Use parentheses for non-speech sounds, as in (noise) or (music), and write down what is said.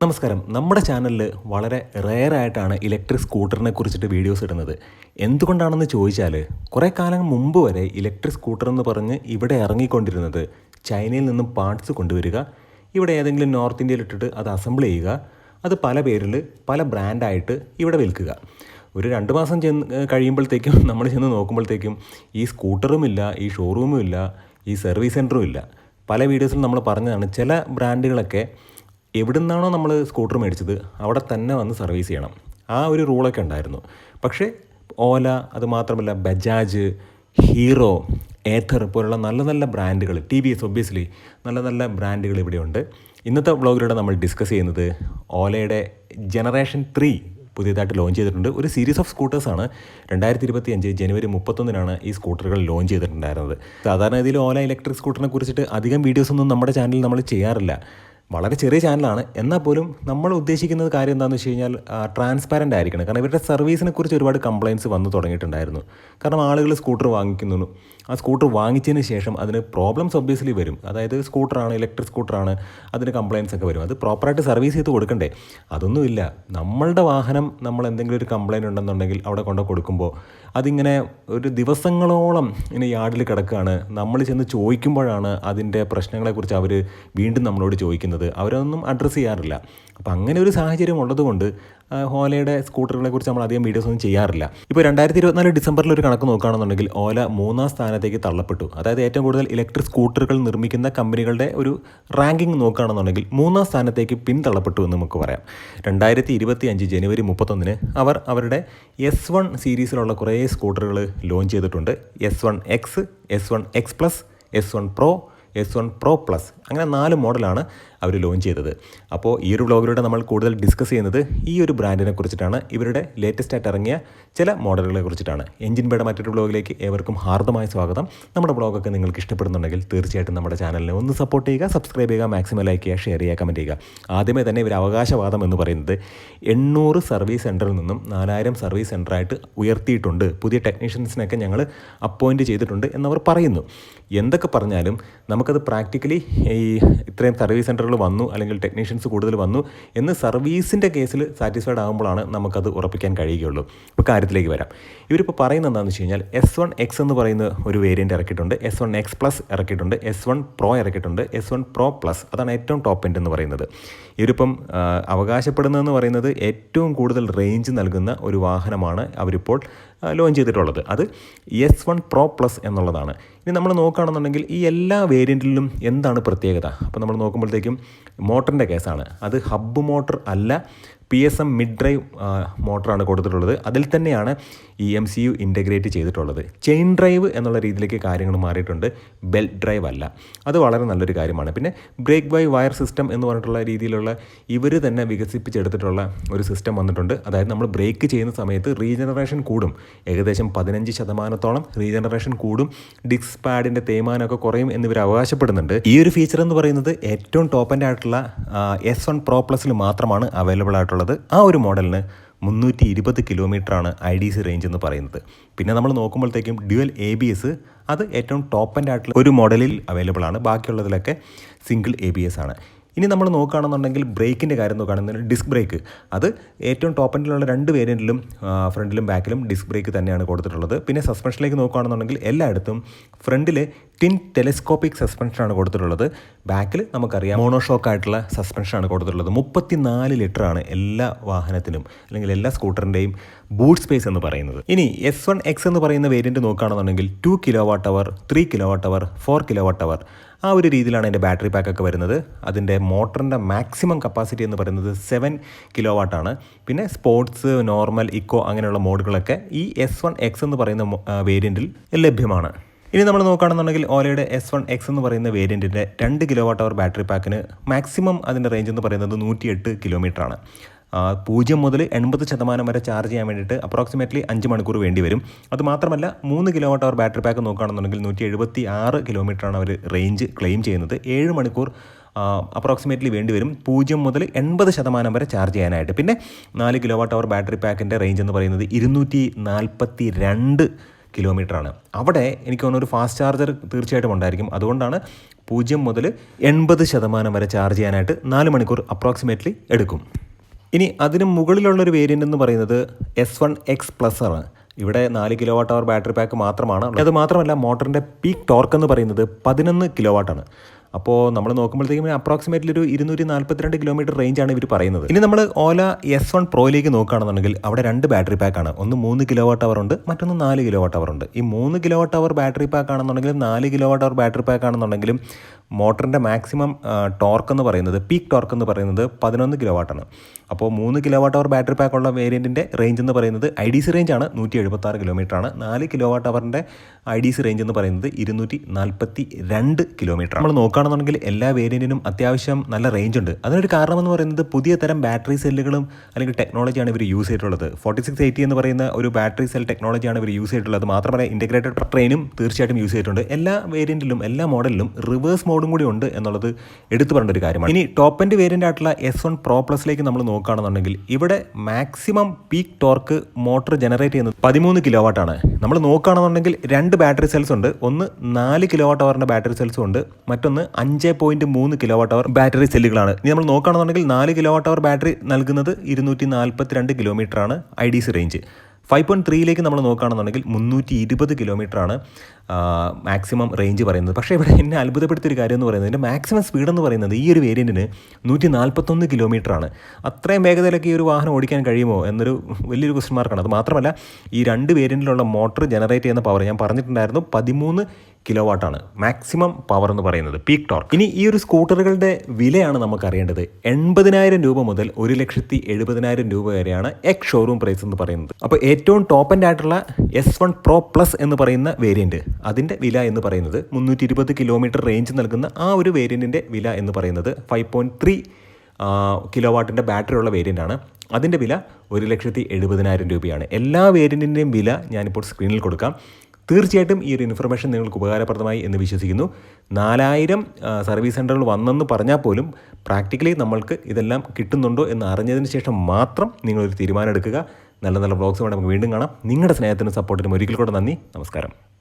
നമസ്കാരം. നമ്മുടെ ചാനലിൽ വളരെ റെയർ ആയിട്ടാണ് ഇലക്ട്രിക് സ്കൂട്ടറിനെ കുറിച്ചിട്ട് വീഡിയോസ് ഇടുന്നത്. എന്തുകൊണ്ടാണെന്ന് ചോദിച്ചാൽ കുറേ കാലം മുമ്പ് വരെ ഇലക്ട്രിക് സ്കൂട്ടർ എന്ന് പറഞ്ഞ് ഇവിടെ ഇറങ്ങിക്കൊണ്ടിരുന്നത് ചൈനയിൽ നിന്നും പാർട്സ് കൊണ്ടുവരിക ഇവിടെ ഏതെങ്കിലും നോർത്ത് ഇന്ത്യയിൽ ഇട്ടിട്ട് അത് അസംബിൾ ചെയ്യുക അത് പല പേരിൽ പല ബ്രാൻഡായിട്ട് ഇവിടെ വിൽക്കുക. ഒരു രണ്ട് മാസം ചെന്ന് കഴിയുമ്പോഴത്തേക്കും (laughs) നമ്മൾ ചെന്ന് നോക്കുമ്പോഴത്തേക്കും ഈ സ്കൂട്ടറും ഇല്ല ഈ ഷോറൂമും ഇല്ല ഈ സർവീസ് സെന്ററും ഇല്ല. പല വീഡിയോസിൽ നമ്മൾ പറഞ്ഞതാണ് ചില ബ്രാൻഡുകളൊക്കെ എവിടെ നിന്നാണോ നമ്മൾ സ്കൂട്ടർ മേടിച്ചത് അവിടെ തന്നെ വന്ന് സർവീസ് ചെയ്യണം. ആ ഒരു റൂളൊക്കെ ഉണ്ടായിരുന്നു. പക്ഷേ ഓല അതുമാത്രമല്ല ബജാജ് ഹീറോ ഏഥർ പോലുള്ള നല്ല നല്ല ബ്രാൻഡുകൾ ടി വി എസ് ഒബ്വിയസ്ലി നല്ല നല്ല ബ്രാൻഡുകൾ ഇവിടെയുണ്ട്. ഇന്നത്തെ വ്ളോഗിലൂടെ നമ്മൾ ഡിസ്കസ് ചെയ്യുന്നത് ഓലയുടെ ജനറേഷൻ ത്രീ പുതിയതായിട്ട് ലോഞ്ച് ചെയ്തിട്ടുണ്ട്. ഒരു സീരീസ് ഓഫ് സ്കൂട്ടേഴ്സാണ് രണ്ടായിരത്തി ഇരുപത്തി അഞ്ച് ജനുവരി മുപ്പത്തൊന്നിനാണ് ഈ സ്കൂട്ടറുകൾ ലോഞ്ച് ചെയ്തിട്ടുണ്ടായിരുന്നത്. സാധാരണ രീതിയിൽ ഓല ഇലക്ട്രിക് സ്കൂട്ടറിനെ കുറിച്ചിട്ട് അധികം വീഡിയോസൊന്നും നമ്മുടെ ചാനലിൽ നമ്മൾ ചെയ്യാറില്ല. വളരെ ചെറിയ ചാനലാണ് എന്നാൽ പോലും നമ്മൾ ഉദ്ദേശിക്കുന്നത് കാര്യം എന്താണെന്ന് വെച്ച് കഴിഞ്ഞാൽ ട്രാൻസ്പാരന്റ് ആയിരിക്കണം. കാരണം ഇവരുടെ സർവീസിനെ കുറിച്ച് ഒരുപാട് കംപ്ലയിൻസ് വന്നു തുടങ്ങിയിട്ടുണ്ടായിരുന്നു. കാരണം ആളുകൾ സ്കൂട്ടർ വാങ്ങിക്കുന്നു ആ സ്കൂട്ടർ വാങ്ങിച്ചതിന് ശേഷം അതിന് പ്രോബ്ലംസ് ഒബ്വിയസ്ലി വരും. അതായത് സ്കൂട്ടറാണ് ഇലക്ട്രിക് സ്കൂട്ടറാണ് അതിന് കംപ്ലയിൻസ് ഒക്കെ വരും. അത് പ്രോപ്പറായിട്ട് സർവീസ് ചെയ്ത് കൊടുക്കണ്ടേ? അതൊന്നുമില്ല നമ്മളുടെ വാഹനം നമ്മൾ എന്തെങ്കിലും ഒരു കംപ്ലയിന്റ് ഉണ്ടെന്നുണ്ടെങ്കിൽ അവിടെ കൊണ്ട് കൊടുക്കുമ്പോൾ അതിങ്ങനെ ഒരു ദിവസങ്ങളോളം ഇങ്ങനെ യാർഡിൽ കിടക്കുകയാണ്. നമ്മൾ ചെന്ന് ചോദിക്കുമ്പോഴാണ് അതിന്റെ പ്രശ്നങ്ങളെക്കുറിച്ച് അവർ വീണ്ടും നമ്മളോട് ചോദിക്കുന്നത്. അവരൊന്നും അഡ്രസ്സ് ചെയ്യാറില്ല. അപ്പം അങ്ങനെ ഒരു സാഹചര്യം ഉള്ളതുകൊണ്ട് ഹോലയുടെ സ്കൂട്ടറുകളെ കുറിച്ച് നമ്മൾ അധികം വീഡിയോസ് ഒന്നും ചെയ്യാറില്ല. ഇപ്പോൾ രണ്ടായിരത്തി ഇരുപത്തിനാല് ഡിസംബറിൽ ഒരു കണക്ക് നോക്കുകയാണെന്നുണ്ടെങ്കിൽ ഓല മൂന്നാം സ്ഥാനത്തേക്ക് തള്ളപ്പെട്ടു. അതായത് ഏറ്റവും കൂടുതൽ ഇലക്ട്രിക് സ്കൂട്ടറുകൾ നിർമ്മിക്കുന്ന കമ്പനികളുടെ ഒരു റാങ്കിംഗ് നോക്കുകയാണെന്നുണ്ടെങ്കിൽ മൂന്നാം സ്ഥാനത്തേക്ക് പിന്തള്ളപ്പെട്ടു എന്ന് നമുക്ക് പറയാം. രണ്ടായിരത്തി ഇരുപത്തി അഞ്ച് ജനുവരി മുപ്പത്തൊന്നിന് അവർ അവരുടെ എസ് വൺ സീരീസിലുള്ള കുറേ സ്കൂട്ടറുകൾ ലോഞ്ച് ചെയ്തിട്ടുണ്ട്. S one X S one X plus S one pro S one pro plus അങ്ങനെ നാല് മോഡലാണ് അവർ ലോഞ്ച് ചെയ്തത്. അപ്പോൾ ഈ ഒരു വ്ളോഗിലൂടെ നമ്മൾ കൂടുതൽ ഡിസ്കസ് ചെയ്യുന്നത് ഈ ഒരു ബ്രാൻഡിനെ കുറിച്ചിട്ടാണ്. ഇവരുടെ ലേറ്റസ്റ്റ് ആയിട്ട് ഇറങ്ങിയ ചില മോഡലുകളെ കുറിച്ചിട്ടാണ്. എഞ്ചിൻ ബേയുടെ മറ്റൊരു വ്ളോഗിലേക്ക് ഏവർക്കും ഹാർദമായ സ്വാഗതം. നമ്മുടെ വ്ളോഗൊക്കെ നിങ്ങൾക്ക് ഇഷ്ടപ്പെടുന്നുണ്ടെങ്കിൽ തീർച്ചയായിട്ടും നമ്മുടെ ചാനലിനെ ഒന്ന് സപ്പോർട്ട് ചെയ്യുക സബ്സ്ക്രൈബ് ചെയ്യുക മാക്സിമം ലൈക്ക് ചെയ്യുക ഷെയർ ചെയ്യുക കമന്റ് ചെയ്യുക. ആദ്യമേ തന്നെ ഇവർ അവകാശവാദം എന്ന് പറയുന്നത് എണ്ണൂറ് സർവീസ് സെന്ററിൽ നിന്നും നാലായിരം സർവീസ് സെന്ററായിട്ട് ഉയർത്തിയിട്ടുണ്ട്. പുതിയ ടെക്നീഷ്യൻസിനൊക്കെ ഞങ്ങൾ അപ്പോയിന്റ് ചെയ്തിട്ടുണ്ട് എന്നവർ പറയുന്നു. എന്തൊക്കെ പറഞ്ഞാലും നമുക്കത് പ്രാക്ടിക്കലി ഈ ഇത്രയും സർവീസ് സെന്ററുകൾ വന്നു അല്ലെങ്കിൽ ടെക്നീഷ്യൻസ് കൂടുതൽ വന്നു എന്ന് സർവീസിന്റെ കേസിൽ സാറ്റിസ്ഫൈഡ് ആകുമ്പോഴാണ് നമുക്കത് ഉറപ്പിക്കാൻ കഴിയുകയുള്ളൂ. ഇപ്പോൾ കാര്യത്തിലേക്ക് വരാം. ഇവരിപ്പോൾ പറയുന്നത് എന്താണെന്ന് വെച്ച് കഴിഞ്ഞാൽ എസ് വൺ എക്സ് എന്ന് പറയുന്ന ഒരു വേരിയന്റ് ഇറക്കിയിട്ടുണ്ട്. എസ് വൺ എക്സ് പ്ലസ് ഇറക്കിയിട്ടുണ്ട്. എസ് വൺ പ്രോ ഇറക്കിയിട്ടുണ്ട്. എസ് വൺ പ്രോ പ്ലസ് അതാണ് ഏറ്റവും ടോപ്പ് എൻഡ് എന്ന് പറയുന്നത്. ഇവരിപ്പം അവകാശപ്പെടുന്നതെന്ന് പറയുന്നത് ഏറ്റവും കൂടുതൽ റേഞ്ച് നൽകുന്ന ഒരു വാഹനമാണ് അവരിപ്പോൾ ലോഞ്ച് ചെയ്തിട്ടുള്ളത്. അത് എസ് വൺ പ്രോ പ്ലസ് എന്നുള്ളതാണ്. ഇനി നമ്മൾ നോക്കുകയാണെന്നുണ്ടെങ്കിൽ ഈ എല്ലാ വേരിയന്റിലും എന്താണ് പ്രത്യേകത? അപ്പോൾ നമ്മൾ നോക്കുമ്പോഴത്തേക്കും മോട്ടറിന്റെ കേസാണ്. അത് ഹബ്ബ് മോട്ടർ അല്ല P S M mid drive മോട്ടറാണ് കൊടുത്തിട്ടുള്ളത്. അതിൽ തന്നെയാണ് ഈ എം സി യു ഇന്റഗ്രേറ്റ് ചെയ്തിട്ടുള്ളത്. ചെയിൻ ഡ്രൈവ് എന്നുള്ള രീതിയിലേക്ക് കാര്യങ്ങൾ മാറിയിട്ടുണ്ട്. ബെൽറ്റ് ഡ്രൈവ് അല്ല. അത് വളരെ നല്ലൊരു കാര്യമാണ്. പിന്നെ ബ്രേക്ക് ബൈ വയർ സിസ്റ്റം എന്ന് പറഞ്ഞിട്ടുള്ള രീതിയിലുള്ള ഇവർ തന്നെ വികസിപ്പിച്ചെടുത്തിട്ടുള്ള ഒരു സിസ്റ്റം വന്നിട്ടുണ്ട്. അതായത് നമ്മൾ ബ്രേക്ക് ചെയ്യുന്ന സമയത്ത് റീജനറേഷൻ കൂടും. ഏകദേശം പതിനഞ്ച് ശതമാനത്തോളം റീജനറേഷൻ കൂടും. ഡിക്സ് പാഡിന്റെ തേയ്മാനമൊക്കെ കുറയും എന്നിവർ അവകാശപ്പെടുന്നുണ്ട്. ഈ ഒരു ഫീച്ചർ എന്ന് പറയുന്നത് ഏറ്റവും ടോപ്പ് എൻഡ് ആയിട്ടുള്ള എസ് വൺ പ്രോ പ്ലസിൽ മാത്രമാണ് അവൈലബിൾ ആയിട്ടുള്ളത്. ആ ഒരു മോഡലിന് മുന്നൂറ്റി ഇരുപത് കിലോമീറ്ററാണ് ഐ ഡി സി റേഞ്ച് എന്ന് പറയുന്നത്. പിന്നെ നമ്മൾ നോക്കുമ്പോഴത്തേക്കും ഡ്യുവൽ എ ബി എസ് അത് ഏറ്റവും ടോപ്പ് ആയിട്ടുള്ള ഒരു മോഡലിൽ അവൈലബിൾ ആണ്. ബാക്കിയുള്ളതിലൊക്കെ സിംഗിൾ എ ബി എസ് ആണ്. ഇനി നമ്മൾ നോക്കുകയാണെന്നുണ്ടെങ്കിൽ ബ്രേക്കിന്റെ കാര്യം നോക്കുകയാണെന്നുണ്ടെങ്കിൽ ഡിസ്ക് ബ്രേക്ക്. അത് ഏറ്റവും ടോപ്പ് എൻഡിലുള്ള രണ്ട് വേരിയന്റിലും ഫ്രണ്ടിലും ബാക്കിലും ഡിസ്ക് ബ്രേക്ക് തന്നെയാണ് കൊടുത്തിട്ടുള്ളത്. പിന്നെ സസ്പെൻഷനിലേക്ക് നോക്കുകയാണെന്നുണ്ടെങ്കിൽ എല്ലായിടത്തും ഫ്രണ്ടിൽ ടിൻ ടെലിസ്കോപ്പിക് സസ്പെൻഷനാണ് കൊടുത്തിട്ടുള്ളത്. ബാക്കിൽ നമുക്കറിയാം മോണോഷോക്ക് ആയിട്ടുള്ള സസ്പെൻഷനാണ് കൊടുത്തിട്ടുള്ളത്. മുപ്പത്തിനാല് ലിറ്ററാണ് എല്ലാ വാഹനത്തിനും അല്ലെങ്കിൽ എല്ലാ സ്കൂട്ടറിന്റെയും ബൂട്ട് സ്പേസ് എന്ന് പറയുന്നത്. ഇനി എസ് വൺ എക്സ് എന്ന് പറയുന്ന വേരിയന്റ് നോക്കുകയാണെന്നുണ്ടെങ്കിൽ two kilowatt hour three kilowatt hour four kilowatt hour ആ ഒരു രീതിയിലാണ് എന്റെ ബാറ്ററി പാക്കൊക്കെ വരുന്നത്. അതിന്റെ മോട്ടറിന്റെ മാക്സിമം കപ്പാസിറ്റി എന്ന് പറയുന്നത് സെവൻ കിലോ വാട്ടാണ് പിന്നെ സ്പോർട്സ് നോർമൽ ഇക്കോ അങ്ങനെയുള്ള മോഡുകളൊക്കെ ഈ എസ് വൺ എക്സ് എന്ന് പറയുന്ന വേരിയന്റിൽ ലഭ്യമാണ്. ഇനി നമ്മൾ നോക്കുകയാണെന്നുണ്ടെങ്കിൽ ഓലയുടെ എസ് വൺ എക്സ് എന്ന് പറയുന്ന വേരിയന്റിന്റെ രണ്ട് കിലോ വാട്ട് അവർ ബാറ്ററി പാക്കിന് മാക്സിമം അതിന്റെ റേഞ്ച് എന്ന് പറയുന്നത് നൂറ്റിയെട്ട് കിലോമീറ്ററാണ് പൂജ്യം മുതൽ എൺപത് ശതമാനം വരെ ചാർജ് ചെയ്യാൻ വേണ്ടിയിട്ട് അപ്രോക്സിമേറ്റ്ലി അഞ്ച് മണിക്കൂർ വേണ്ടി വരും. അത് മാത്രമല്ല മൂന്ന് kilo watt hour battery pack നോക്കുകയാണെന്നുണ്ടെങ്കിൽ നൂറ്റി എഴുപത്തി ആറ് കിലോമീറ്ററാണ് അവർ റേഞ്ച് ക്ലെയിം ചെയ്യുന്നത്. ഏഴ് മണിക്കൂർ അപ്രോക്സിമേറ്റ്ലി വേണ്ടി വരും. പൂജ്യം മുതൽ എൺപത് ശതമാനം വരെ ചാർജ് ചെയ്യാനായിട്ട്. പിന്നെ നാല് കിലോ വാട്ട് അവർ ബാറ്ററി പാക്കിന്റെ റേഞ്ച് എന്ന് പറയുന്നത് ഇരുന്നൂറ്റി നാൽപ്പത്തി രണ്ട് കിലോമീറ്ററാണ് അവിടെ എനിക്ക് തോന്നുന്നു ഒരു ഫാസ്റ്റ് ചാർജർ തീർച്ചയായിട്ടും ഉണ്ടായിരിക്കും. അതുകൊണ്ടാണ് പൂജ്യം മുതൽ എൺപത് ശതമാനം വരെ ചാർജ് ചെയ്യാനായിട്ട് നാല് മണിക്കൂർ അപ്രോക്സിമേറ്റ്ലി എടുക്കും. ഇനി അതിന് മുകളിലുള്ളൊരു വേരിയന്റ് എന്ന് പറയുന്നത് എസ് വൺ എക്സ് പ്ലസ് ആണ്. ഇവിടെ നാല് kilo watt hour battery pack മാത്രമാണ് അത് മാത്രമല്ല മോട്ടറിന്റെ പീക്ക് ടോർക്ക് എന്ന് പറയുന്നത് പതിനൊന്ന് കിലോ വാട്ടാണ് അപ്പോൾ നമ്മൾ നോക്കുമ്പോഴത്തേക്കും അപ്രോക്സിമേറ്റ്ലി ഒരു ഇരുന്നൂറ്റി നാൽപ്പത്തിരണ്ട് കിലോമീറ്റർ റേഞ്ചാണ് ഇവർ പറയുന്നത്. ഇനി നമ്മൾ ഓല എസ് വൺ പ്രോയിലേക്ക് നോക്കുകയാണെന്നുണ്ടെങ്കിൽ അവിടെ രണ്ട് ബാറ്ററി പാക്കാണ് ഒന്ന് മൂന്ന് കിലോ വാട്ട് അവർ ഉണ്ട് മറ്റൊന്ന് നാല് കിലോ വാട്ട് അവർ ഉണ്ട്. ഈ മൂന്ന് kilo watt hour battery pack ആണെന്നുണ്ടെങ്കിലും നാല് kilo watt hour battery pack ആണെന്നുണ്ടെങ്കിലും മോട്ടറിന്റെ മാക്സിമം ടോർക്ക് എന്ന് പറയുന്നത് പീക്ക് ടോർക്ക് എന്ന് പറയുന്നത് പതിനൊന്ന് കിലോ വാട്ടാണ് അപ്പോൾ മൂന്ന് കിലോ വാട്ട് അവർ ബാറ്ററി പാക്കുള്ള വേരിയന്റിന്റെ റേഞ്ച് എന്ന് പറയുന്നത് ഐ ഡി സി റേഞ്ചാണ് നൂറ്റി എഴുപത്താറ് കിലോമീറ്ററാണ് നാല് കിലോ വാട്ട് അവറിന്റെ ഐ ഡി സി റേഞ്ച് എന്ന് പറയുന്നത് ഇരുന്നൂറ്റി നാൽപ്പത്തി രണ്ട് കിലോമീറ്റർ നമ്മൾ നോക്കുകയാണെന്നുണ്ടെങ്കിൽ എല്ലാ വേരിയന്റിനും അത്യാവശ്യം നല്ല റേഞ്ച് ഉണ്ട്. അതിനൊരു കാരണമെന്ന് പറയുന്നത് പുതിയ തരം ബാറ്ററി സെല്ലുകളും അല്ലെങ്കിൽ ടെക്നോളജിയാണ് ഇവർ യൂസ് ചെയ്തിട്ടുള്ളത്. ഫോർട്ടി സിക്സ് എയ്റ്റി എന്ന് പറയുന്ന ഒരു ബാറ്ററി സെൽ ടെക്നോളജിയാണ് ഇവർ യൂസ് ചെയ്തിട്ടുള്ളത്. മാത്രമല്ല ഇന്റഗ്രേറ്റഡ് ട്രെയിനും തീർച്ചയായിട്ടും യൂസ് ചെയ്തിട്ടുണ്ട്. എല്ലാ വേരിയന്റിലും എല്ലാ മോഡലിലും റിവേഴ്സ് മോഡും കൂടി ഉണ്ട് എന്നുള്ളത് എടുത്തു പറയേണ്ട ഒരു കാര്യമാണ്. ഇനി ടോപ്പ് എൻഡ് വേരിയന്റ് ആയിട്ടുള്ള എസ് വൺ പ്രോ പ്ലസിലേക്ക് നമ്മൾ നോക്കുകയാണെന്നുണ്ടെങ്കിൽ ഇവിടെ maximum peak torque motor generate ചെയ്യുന്നത് പതിമൂന്ന് കിലോ വാട്ടാണ് നമ്മൾ നോക്കുകയാണെന്നുണ്ടെങ്കിൽ രണ്ട് ബാറ്ററി സെൽസ് ഉണ്ട്. ഒന്ന് നാല് കിലോ വാട്ട് അവറിന്റെ ബാറ്ററി സെൽസും ഉണ്ട്. മറ്റൊന്ന് അഞ്ച് പോയിന്റ് മൂന്ന് കിലോ വാട്ട് അവർ ബാറ്ററി സെല്ലുകളാണ് ഇനി നമ്മൾ നോക്കുകയാണെന്നുണ്ടെങ്കിൽ നാല് കിലോ വാട്ട് അവർ ബാറ്ററി നൽകുന്നത് ഇരുന്നൂറ്റി നാൽപ്പത്തി രണ്ട് കിലോമീറ്ററാണ് I D C range five point ത്രീയിലേക്ക് നമ്മൾ നോക്കുകയാണെന്നുണ്ടെങ്കിൽ മുന്നൂറ്റി ഇരുപത് കിലോമീറ്ററാണ് മാക്സിമം റേഞ്ച് പറയുന്നത്. പക്ഷേ ഇവിടെ എന്നെ അത്ഭുതപ്പെടുത്തിയ ഒരു കാര്യം എന്ന് പറയുന്നത് ഇതിന്റെ മാക്സിമം സ്പീഡ് എന്ന് പറയുന്നത് ഈ ഒരു വേരിയന്റിന് നൂറ്റി നാൽപ്പത്തൊന്ന് കിലോമീറ്ററാണ്. അത്രയും വേഗതയിലൊക്കെ ഈ ഒരു വാഹനം ഓടിക്കാൻ കഴിയുമോ എന്നൊരു വലിയൊരു ക്വസ്റ്റ്യൻ മാർക്കാണ് അത് മാത്രമല്ല ഈ രണ്ട് വേരിയന്റിലുള്ള മോട്ടോർ ജനറേറ്റ് ചെയ്യുന്ന പവർ ഞാൻ പറഞ്ഞിട്ടുണ്ടായിരുന്നു പതിമൂന്ന് കിലോ വാട്ടാണ് മാക്സിമം പവർ എന്ന് പറയുന്നത് പീക്ക് ടോർക്ക് ഇനി ഈ ഒരു സ്കൂട്ടറുകളുടെ വിലയാണ് നമുക്ക് അറിയേണ്ടത് എൺപതിനായിരം രൂപ മുതൽ ഒരു ലക്ഷത്തി എഴുപതിനായിരം രൂപ വരെയാണ് എക്സ് ഷോറൂം പ്രൈസ് എന്ന് പറയുന്നത്. അപ്പോൾ ഏറ്റവും ടോപ്പ് ആൻഡ് ആയിട്ടുള്ള എസ് വൺ പ്രോ പ്ലസ് എന്ന് പറയുന്ന വേരിയന്റ് അതിന്റെ വില എന്ന് പറയുന്നത് മുന്നൂറ്റി ഇരുപത് കിലോമീറ്റർ റേഞ്ച് നൽകുന്ന ആ ഒരു വേരിയന്റിന്റെ വില എന്ന് പറയുന്നത് ഫൈവ് പോയിന്റ് ത്രീ കിലോ വാട്ടിന്റെ ബാറ്ററി ഉള്ള വേരിയന്റ് ആണ്. അതിന്റെ വില ഒരു ലക്ഷത്തി എഴുപതിനായിരം രൂപയാണ്. എല്ലാ വേരിയന്റിന്റെയും വില ഞാനിപ്പോൾ സ്ക്രീനിൽ കൊടുക്കാം. തീർച്ചയായിട്ടും ഈ ഒരു ഇൻഫർമേഷൻ നിങ്ങൾക്ക് ഉപകാരപ്രദമായി എന്ന് വിശ്വസിക്കുന്നു. നാലായിരം സർവീസ് സെന്ററുകൾ വന്നെന്ന് പറഞ്ഞാൽ പോലും പ്രാക്ടിക്കലി നമ്മൾക്ക് ഇതെല്ലാം കിട്ടുന്നുണ്ടോ എന്ന് അറിഞ്ഞതിന് ശേഷം മാത്രം നിങ്ങളൊരു തീരുമാനം എടുക്കുക. നല്ല നല്ല ബ്ലോഗ്സ് നമുക്ക് വീണ്ടും കാണാം. നിങ്ങളുടെ സ്നേഹത്തിനും സപ്പോർട്ടിനും ഒരിക്കൽ കൂടെ നന്ദി. നമസ്കാരം.